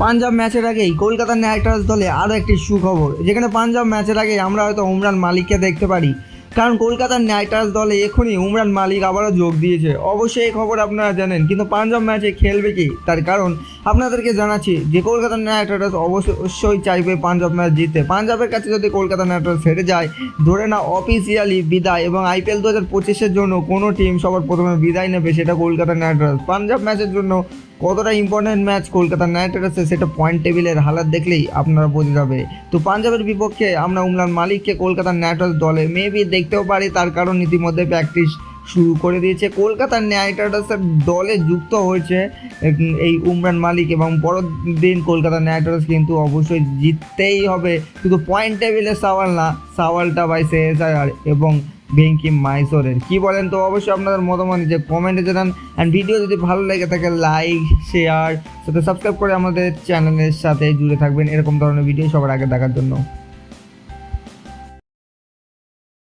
পাঞ্জাব ম্যাচের আগেই Kolkata night Riders দলে আরও একটি সুখবর। যেখানে পাঞ্জাব ম্যাচের আগে আমরা হয়তো উমরান মালিককে দেখতে পারি। কারণ কলকাতার নাইট রাইডার্স দলে এখনই উমরান মালিক আবারও যোগ দিয়েছে। অবশ্যই এই খবর আপনারা জানেন, কিন্তু পাঞ্জাব ম্যাচে খেলবে কি? তার কারণ আপনাদেরকে জানাচ্ছি যে কলকাতা নাইট রাইডার্স অবশ্যই চাইবে পাঞ্জাব ম্যাচ জিততে। পাঞ্জাবের কাছে যদি কলকাতা নাইট রাইডার্স হেরে যায়, ধরে না অফিসিয়ালি বিদায় এবং আইপিএল দু হাজার পঁচিশের জন্য কোনো টিম সবার প্রথমে বিদায় নেবে সেটা কলকাতা নাইট রাইডার্স পাঞ্জাব ম্যাচের জন্য কতটা ইম্পর্টেন্ট ম্যাচ কলকাতা নাইট রাইডার্সের সেটা পয়েন্ট টেবিলের হালাত দেখলেই আপনারা বোঝা যাবে। তো পাঞ্জাবের বিপক্ষে আমরা উমরান মালিককে কলকাতা নাইট রাইডার্স দলে মেবি দেখতেও পারি, তার কারণ ইতিমধ্যে প্র্যাকটিস শুরু করে দিয়েছে। কলকাতা নাইট রাইডার্সের দলে যুক্ত হয়েছে এই উমরান মালিক এবং পরের দিন কলকাতা নাইট রাইডার্স কিন্তু অবশ্যই জিততেই হবে। শুধু পয়েন্ট টেবিলের সাওয়াল না, সাওয়ালটা বাই সেএসআর এবং ভেঙ্কি মাইসোরের কি বলেন তো? অবশ্যই আপনাদের মতামত যে কমেন্টে জানান। অ্যান্ড ভিডিও যদি ভালো লেগে থাকে লাইক শেয়ার সাথে সাবস্ক্রাইব করে আমাদের চ্যানেলের সাথে জুড়ে থাকবেন। এরকম ধরনের ভিডিও সবার আগে দেখার জন্য।